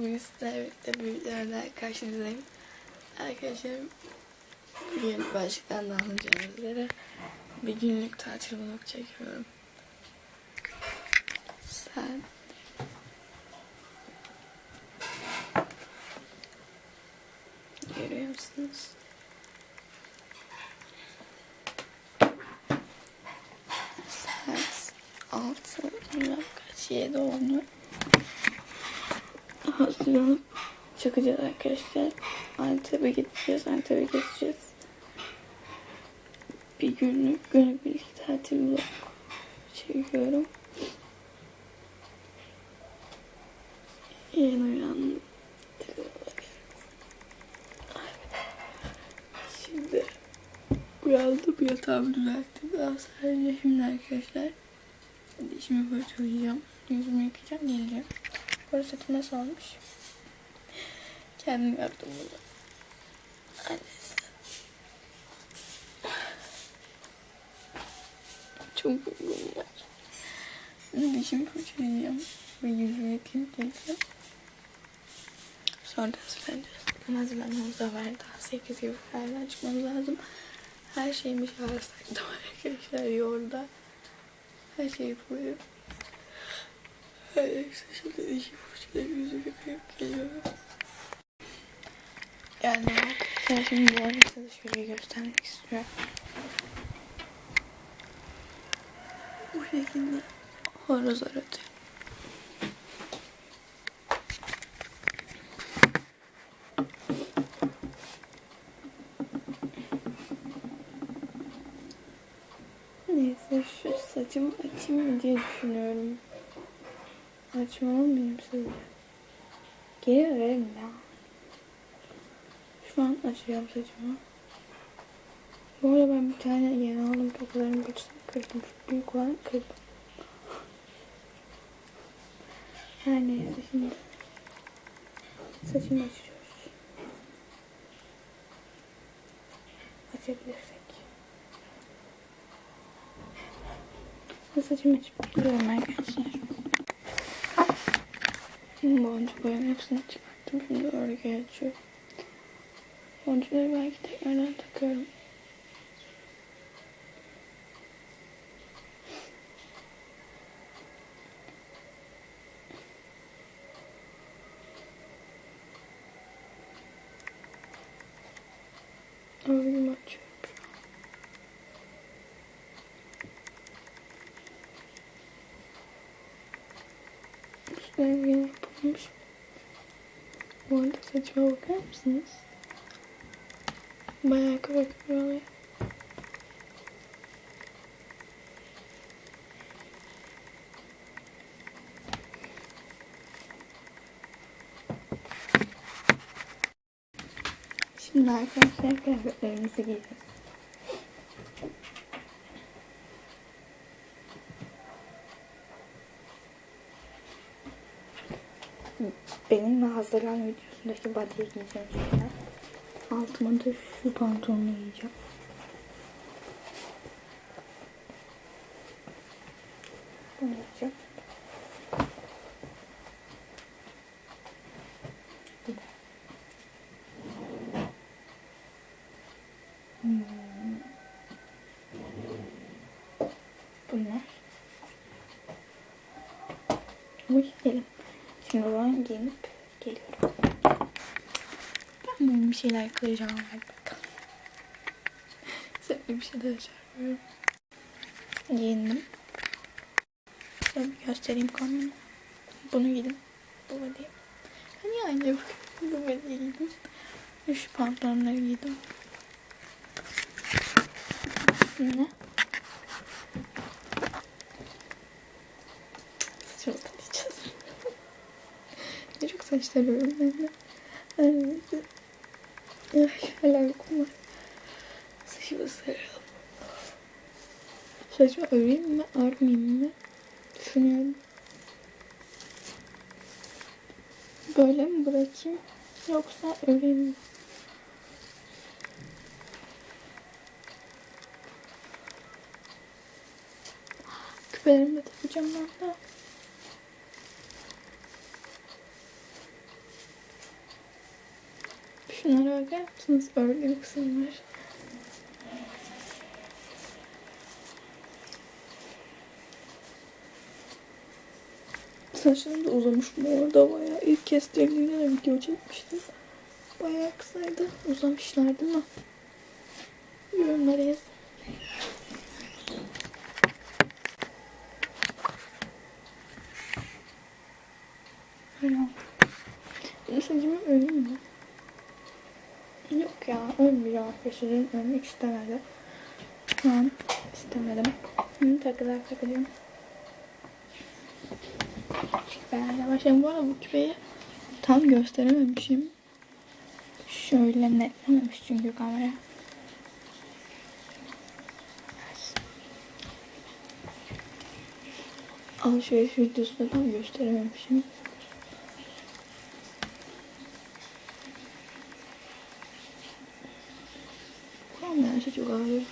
bugün sizlerle birlikte bir videoda karşınızdayım. Arkadaşlar bugün başlıktan da anlayacağınız üzere bir günlük tatil vlog çekiyorum. Sen görüyor musunuz? Saat 6 bilmem kaç 7 olmuş. Hazırlanıp çıkacağız arkadaşlar. Antep'e gideceğiz. Antep'e geçeceğiz. Bir günlük günübirlik tatil vlog çekiyorum. Yeni uyandım. Şimdi uyandım yatağımı düzelttim. Daha sadece şimdi arkadaşlar dişimi fırçalayacağım. Yüzümü yıkayacağım geleceğim. Burası nasıl olmuş? Kendim yaptım bunu. Annesi. Çok uygun var. Dişimi fırçalayacağım. Ve yüzümü yıkayıp geleceğim. Sonra da hazırlanacağız. Ama hazırlanmamız da var. Daha 8 gibi falan çıkmamız lazım. Her şeyimi şahı sakladım arkadaşlar yolda. Her şeyi koyuyorum. Neyse şimdi dişi fırçalayıp yüzümü yıkayıp geliyorum. Yani arkadaşlar şimdi bu arada size şöyle göstermek istiyorum. Bu şekilde horozlar ötüyor. Neyse şu saçımı açayım mı diye düşünüyorum. Açmam mıyım sizce? Geri verelim ya. Şu an açacağım saçımı. Bu arada ben bir tane yeni aldım tokalarımı kırdım. Şu büyük olan kırdım. Her neyse şimdi. Saçımı açıyoruz. Açabilirsek. Saçımı açıp gidiyorum arkadaşlar. Boncukların hepsini çıkarttım. Şimdi örgüye açıyorum. Boncukları belki tekrardan takıyorum. Örgümü açıyorum şu an. Üstüne yeni yapılmış. Bu arada saçıma bakar mısınız? Bayağı kıvır kıvır oluyor. Şimdi arkadaşlar kıyafetlerimizi giyeceğiz. Benim hazırlan videosundaki body'yi giyeceğim şimdi. Altıma da şu pantolonu giyeceğim. Bunu giyeceğim. Hmm. Bunlar. Uy elim. Ben giyinip geliyorum. Ben bugün bir şeyler kıracağım. Hadi bakalım. Sana bir şeyler çağırıyorum. Giyindim. Şöyle bir göstereyim kombini. Bunu giydim. Bu body'yi. Hani aynı bu, body'yi giydim. Ve şu pantolonları giydim. Ne? Saçımı tarayacağız. Tarıyorum ben de. Ay, ay hala uykum var. Saçımı saralım. Saçımı öreyim mi, örmeyeyim mi? Düşünüyorum. Böyle mi bırakayım? Yoksa öreyim mi? Küpelerimi de takacağım ben de. Şunlara bakar mısınız? Örgülü kısımlar. Saçlarım da uzamış bu arada bayağı. İlk kestirdiğimde de video çekmiştim. Bayağı kısaydı. Uzamışlar değil mi? Yorumlara yazın. Öyle oldu. Saçımı öleyim mi? Yok ya ölmüyor arkadaşlarım. Ölmek istemedi. Şu an istemedim. Şimdi takılar takacağım. Ben başlayayım. Bu arada bu küpeyi tam gösterememişim. Şöyle netlememiş çünkü kamera. Alışveriş videosunda tam gösterememişim. Tamam ya şey çok ağrıyor.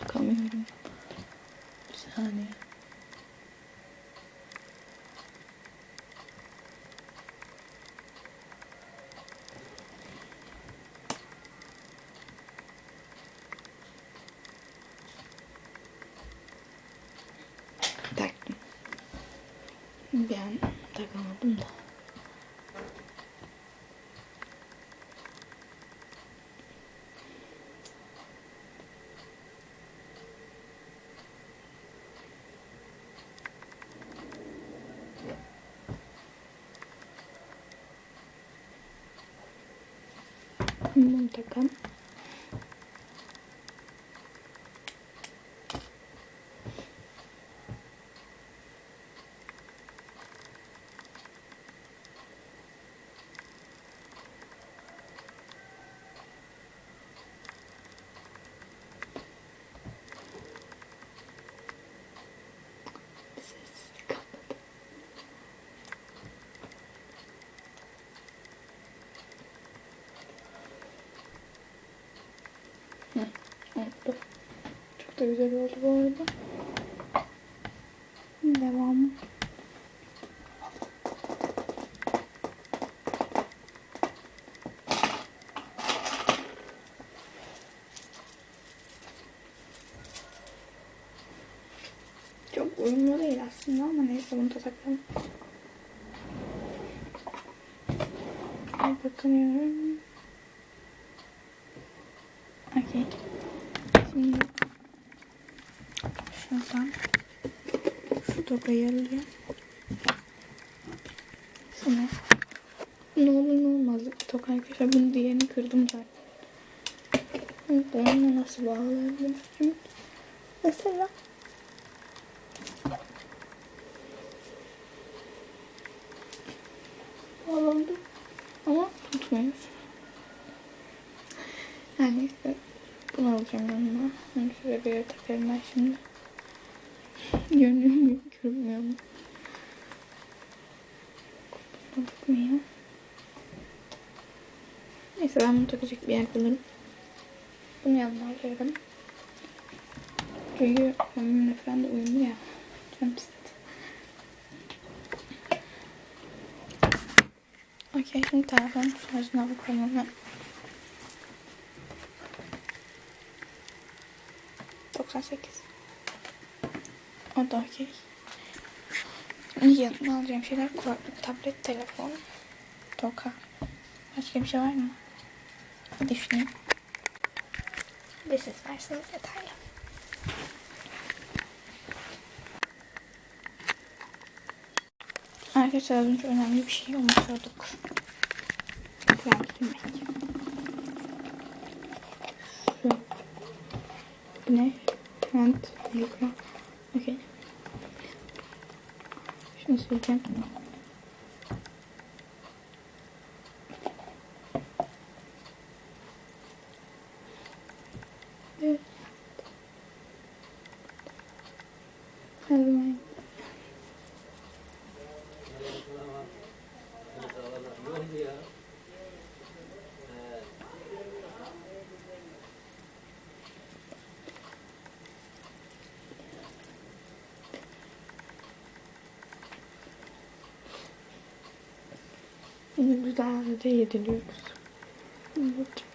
Takamıyorum. Bir saniye. Taktım. Ben takamadım da. Bunu takalım. Sessizlik kalmadı. Hı, oldu. Çok da güzel oldu bu arada. Devam. Çok uyumlu değil aslında ama neyse bunu. Bir bakınıyorum. Okey. Şimdi şuradan şu tokayı alacağım. Şunu. Ne olur ne olmaz toka arkadaşlar. Bunu diğerini kırdım zaten. Bunu nasıl bağlayabilirim? Şimdi mesela bağlandı ama tutmuyor. Yani bunu alacağım yanıma. Bunu şuraya bir takarım ben şimdi. Görünüyor muyum? Görünmüyor mu? Bakmıyor. Neyse ben bunu takacak bir yer bulurum. Bunu yanıma alıyorum. Çünkü benimle falan da uyumlu ya. Canım istedi. Okey şimdi telefon şarjına bakalım hemen. 98. O da okey. Yanıma alacağım şeyler kulaklık, tablet, telefon, toka. Başka bir şey var mı? Bir düşüneyim. Bir siz verseniz yeterli. Arkadaşlar az önce önemli bir şey unutuyorduk. Krem sürmek. Ne? Hand mikro. Okey. Şunu süreceğim. Evet. Her zaman. Güzelce yediliyoruz. Evet.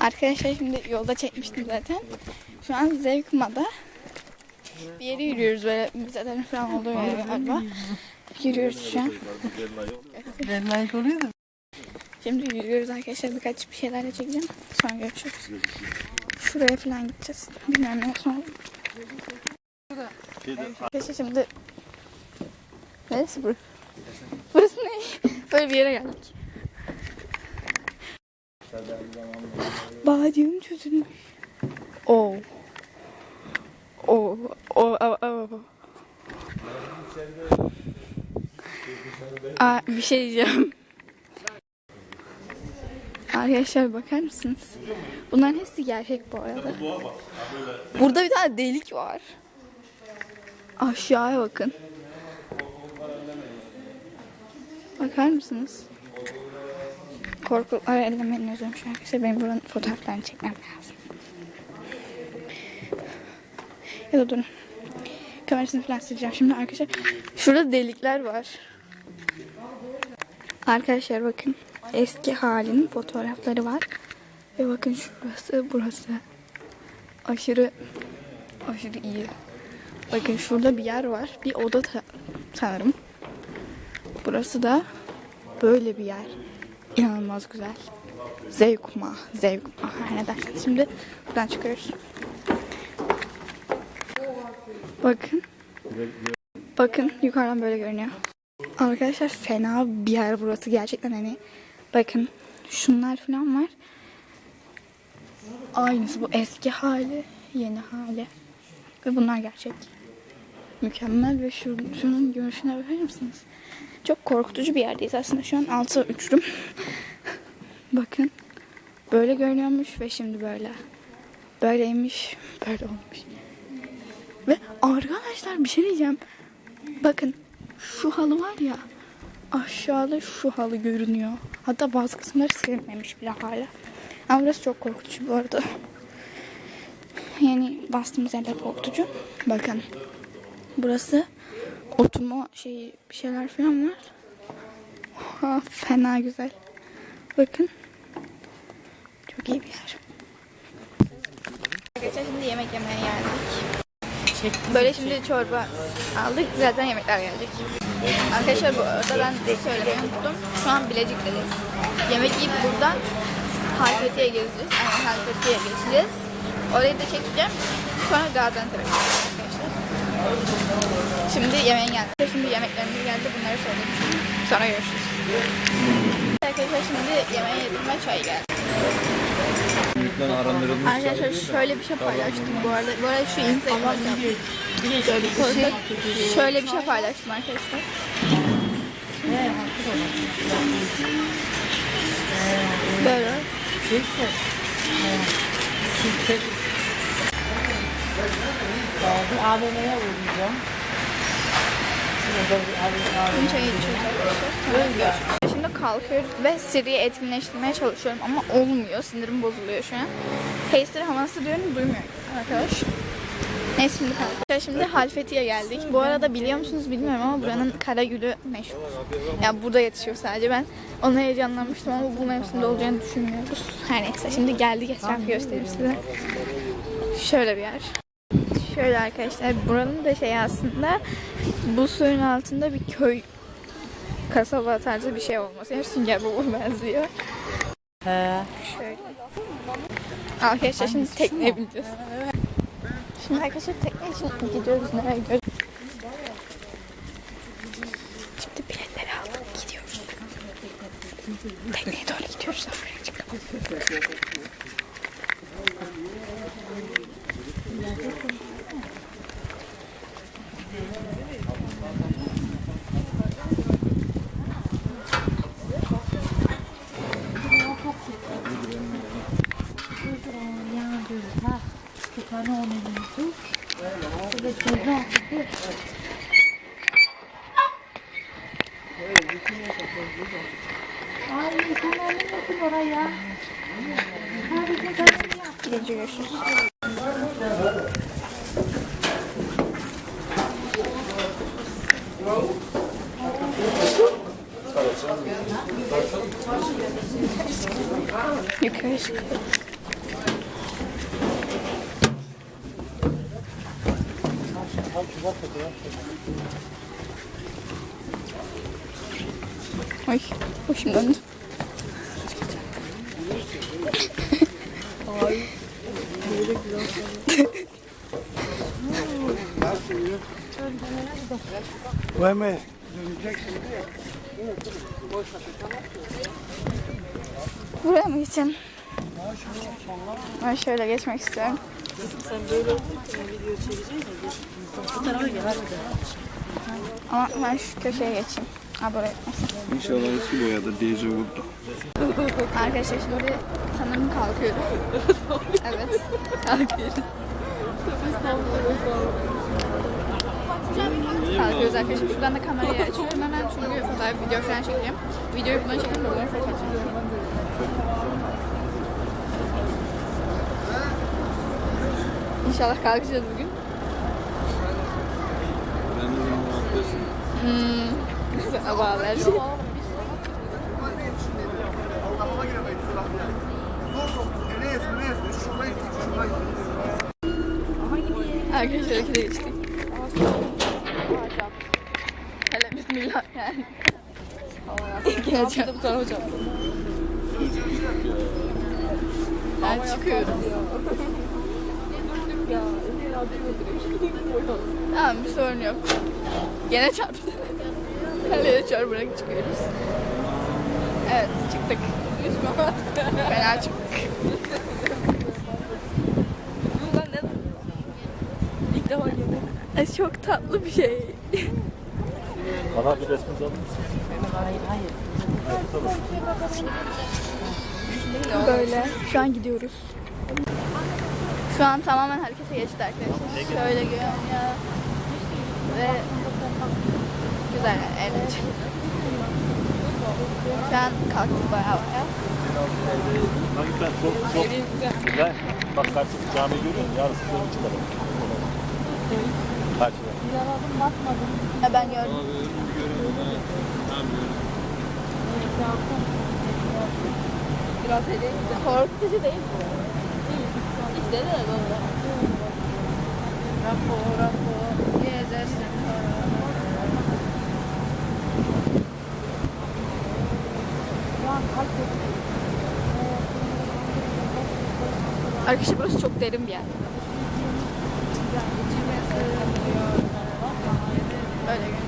Arkadaşlar şimdi yolda çekmiştim zaten. Şu an Zevkma'da bir yere yürüyoruz böyle müzelerin falan olduğu yer galiba. Yürüyoruz şu an. Ben like oluyor da. Şimdi yürüyoruz arkadaşlar birkaç bir şeyler de çekeceğim. Sonra görüşürüz. Şuraya falan gideceğiz. Bilmem ne sonra. Arkadaşlar şimdi Neresi burası? Burası ne? Böyle bir yere geldik. Bağcığım çözülmüş. Oo. Oo. Oo. Oo. Oo. Aa, bir şey diyeceğim. Arkadaşlar bakar mısınız? Bunların hepsi gerçek bu arada. Burada bir tane delik var. Aşağıya bakın. Bakar mısınız? Korku Ay, ellemeyin özüm şu an. İşte benim buranın fotoğraflarını çekmem lazım. Ya da durun. Kamerasını falan sileceğim. Şimdi arkadaşlar şurada delikler var. Arkadaşlar bakın. Eski halinin fotoğrafları var. Ve bakın şurası burası. Aşırı aşırı iyi. Bakın şurada bir yer var. Bir oda sanırım. Burası da böyle bir yer. İnanılmaz güzel. Zevkma, zevkma. Her ne derseniz. Şimdi buradan çıkıyoruz. Bakın. Bakın yukarıdan böyle görünüyor. Arkadaşlar fena bir yer burası gerçekten hani. Bakın şunlar falan var. Aynısı bu eski hali, yeni hali. Ve bunlar gerçek. Mükemmel ve şu, şunun görüşüne bakar mısınız? Çok korkutucu bir yerdeyiz aslında. Şu an altı uçurum. Bakın. Böyle görünüyormuş ve şimdi böyle. Böyleymiş. Böyle olmuş. Ve arkadaşlar bir şey diyeceğim. Bakın şu halı var ya. Aşağıda şu halı görünüyor. Hatta bazı kısımları silinmemiş bile hala. Ama burası çok korkutucu bu arada. Yani bastığımız yerler korkutucu. Bakın. Burası oturma şey bir şeyler falan var. Ha, fena güzel. Bakın. Çok iyi bir yer. Arkadaşlar şimdi yemek yemeye geldik. Böyle şimdi çorba aldık. Zaten yemekler gelecek. Arkadaşlar bu arada ben de söylemeyi unuttum. Şu an Bilecik'teyiz. Yemek yiyip buradan Halfeti'ye gezeceğiz. Yani Halfeti'ye geçeceğiz. Orayı da çekeceğim. Sonra Gaziantep'e. Şimdi yemeğe geldik. Şimdi yemeklerimiz geldi. Bunları söyleyeyim. Sonra görüşürüz. Arkadaşlar şimdi yemeğe yedim ve çay geldi. Arkadaşlar şöyle bir şey paylaştım bu arada. Bu arada şu Instagram hesabı. Şöyle bir koysak. Şöyle bir şey paylaştım arkadaşlar. Böyle. Bir AVM'ye uğrayacağım. Şurada bir AVM. Bunu çaya içiyoruz arkadaşlar. Şimdi kalkıyoruz ve Siri'yi etkinleştirmeye çalışıyorum ama olmuyor. Sinirim bozuluyor şu an. Hey Siri havası diyorum duymuyor arkadaş. Neyse şimdi kalk. Şimdi Halfeti'ye geldik. Bu arada biliyor musunuz bilmiyorum ama buranın Karagül'ü meşhur. Ya burada yetişiyor sadece. Ben ona heyecanlanmıştım ama bu mevsimde olacağını düşünmüyoruz. Her neyse şimdi geldik etrafı göstereyim size. Şöyle bir yer. Şöyle arkadaşlar buranın da şey aslında bu suyun altında bir köy kasaba tarzı bir şey olması. Yani Sünger Bob'a benziyor. He. Şöyle. Arkadaşlar şimdi tekneye bineceğiz. Şimdi arkadaşlar tekne için gidiyoruz. Nereye gidiyoruz? Şimdi biletleri aldık. Gidiyoruz. Tekneye doğru gidiyoruz. Çıkalım. Ay, başım döndü. Vay be. Buraya mı geçeyim? Ben şöyle geçmek istiyorum. Sen böyle video çekeceksin ya. Bu tarafa gel. Ama ben şu köşeye geçeyim. Ha buraya. İnşallah eski boyadır diyece vurdu. Arkadaşlar şimdi sanırım kalkıyoruz. evet. Kalkıyoruz. Kalkıyoruz arkadaşlar. Şuradan da kamerayı açıyorum hemen çünkü fotoğraf video falan çekeceğim. Videoyu buradan de buradan fotoğraf çekeceğim. İnşallah kalkacağız bugün. Ben de zaman atlasın. Hmm. Sana bağlı her şey. Arkadaşlar ikide geçtik. Hele bismillah yani. Geleceğim. Bu tarafa hocam. Ben çıkıyorum. Tamam bir sorun yok. Gene çarptı. Kaleye çarparak çıkıyoruz. Evet çıktık. Fena çıktık. İlk defa. Ay, çok tatlı bir şey. Bana bir resminizi alır mısın? Hayır hayır. Böyle. Şu an gidiyoruz. Şu an tamamen harekete geçti arkadaşlar. Şöyle görünüyor. Ve güzel yani eğlenceli. Şu an kalktık bayağı bayağı. Bak ben çok çok güzel. Bak karşısı cami görüyor musun? Yarısı şöyle çıkalım. Karşıda. Ha, ben gördüm. Biraz hele. Korkutucu değil mi? İşte de doğru. Rapo rapo. Gezersin. Arkadaşlar burası çok derin bir yer. Böyle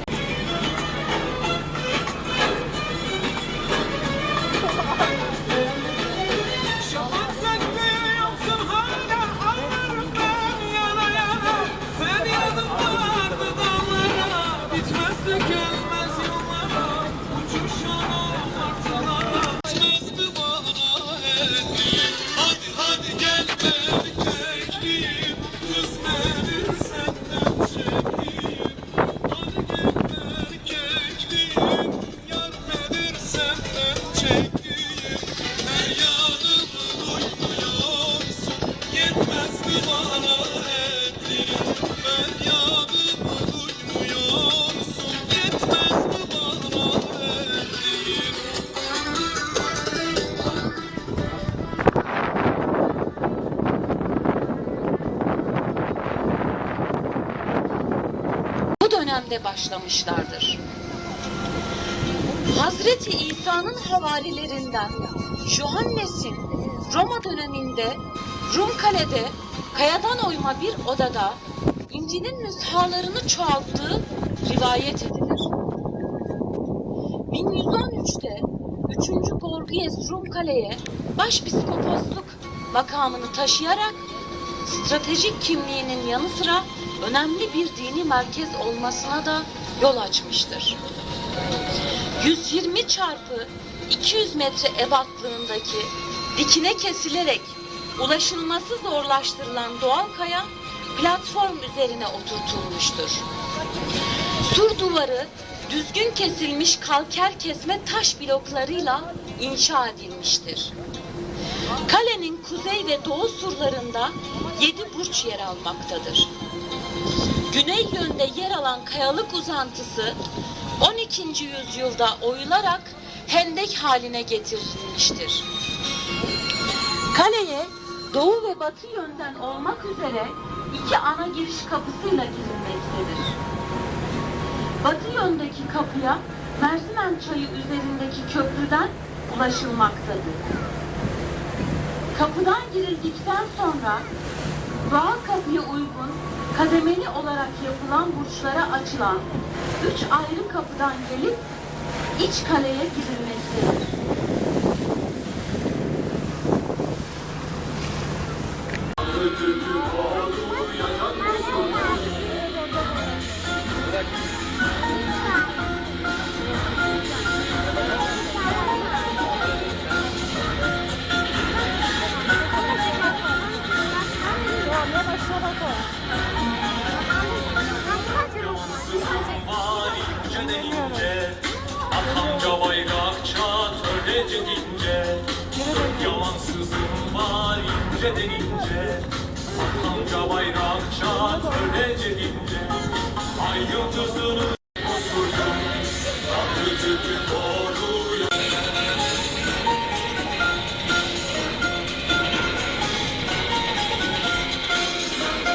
Johannes'in Roma döneminde Rumkale'de kayadan oyma bir odada İncil'in nüshalarını çoğalttığı rivayet edilir. 1113'te 3. Gorgies Rumkale'ye başpiskoposluk makamını taşıyarak stratejik kimliğinin yanı sıra önemli bir dini merkez olmasına da yol açmıştır. 120 çarpı 200 metre ebatlığındaki dikine kesilerek ulaşılması zorlaştırılan doğal kaya platform üzerine oturtulmuştur. Sur duvarı düzgün kesilmiş kalker kesme taş bloklarıyla inşa edilmiştir. Kalenin kuzey ve doğu surlarında yedi burç yer almaktadır. Güney yönde yer alan kayalık uzantısı 12. yüzyılda oyularak hendek haline getirilmiştir. Kaleye doğu ve batı yönden olmak üzere iki ana giriş kapısıyla girilmektedir. Batı yöndeki kapıya Merzimen çayı üzerindeki köprüden ulaşılmaktadır. Kapıdan girildikten sonra doğal kapıya uygun kademeli olarak yapılan burçlara açılan üç ayrı kapıdan gelip iç kaleye girilmektedir. Atanca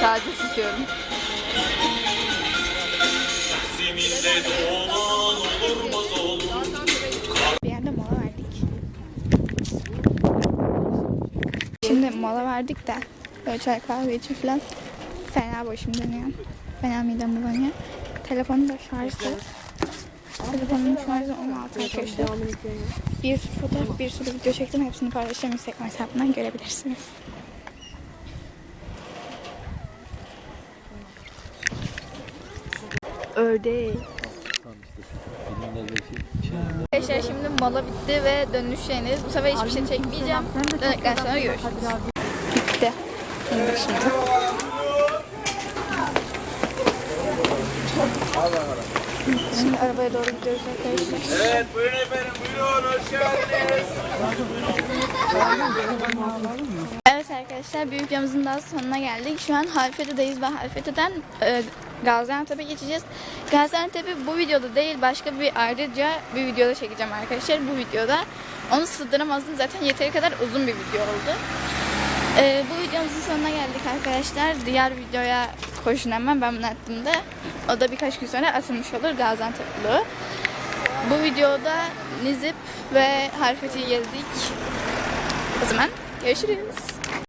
Sadece susuyorum. Verdik. Şimdi mola verdik de böyle çay kahve için falan fena başım dönüyor. Fena midem bulanıyor. Telefonum da şarjı. Telefonumun şarjı 16 arkadaşlar. Bir sürü fotoğraf, bir sürü video çektim. Hepsini paylaşacağım Instagram hesabından görebilirsiniz. Ördek. Arkadaşlar şimdi mola bitti ve dönüşeceğiniz. Bu sefer hiçbir şey çekmeyeceğim. Döndükten sonra görüşürüz. Bitti. İndik şimdi. Şimdi arabaya doğru gidiyoruz arkadaşlar. Evet buyurun efendim buyurun hoş geldiniz. Evet arkadaşlar bir videomuzun daha sonuna geldik. Şu an Halfeti'deyiz ve Halfeti'den e, Gaziantep'e geçeceğiz. Gaziantep'i bu videoda değil başka bir ayrıca bir videoda çekeceğim arkadaşlar. Bu videoda onu sığdıramazdım zaten yeteri kadar uzun bir video oldu. E, bu videomuzun sonuna geldik arkadaşlar. Diğer videoya koşun hemen ben bunu attığımda. O da birkaç gün sonra atılmış olur Gaziantep vlogu. Bu videoda Nizip ve Halfeti'yi gezdik. O zaman görüşürüz.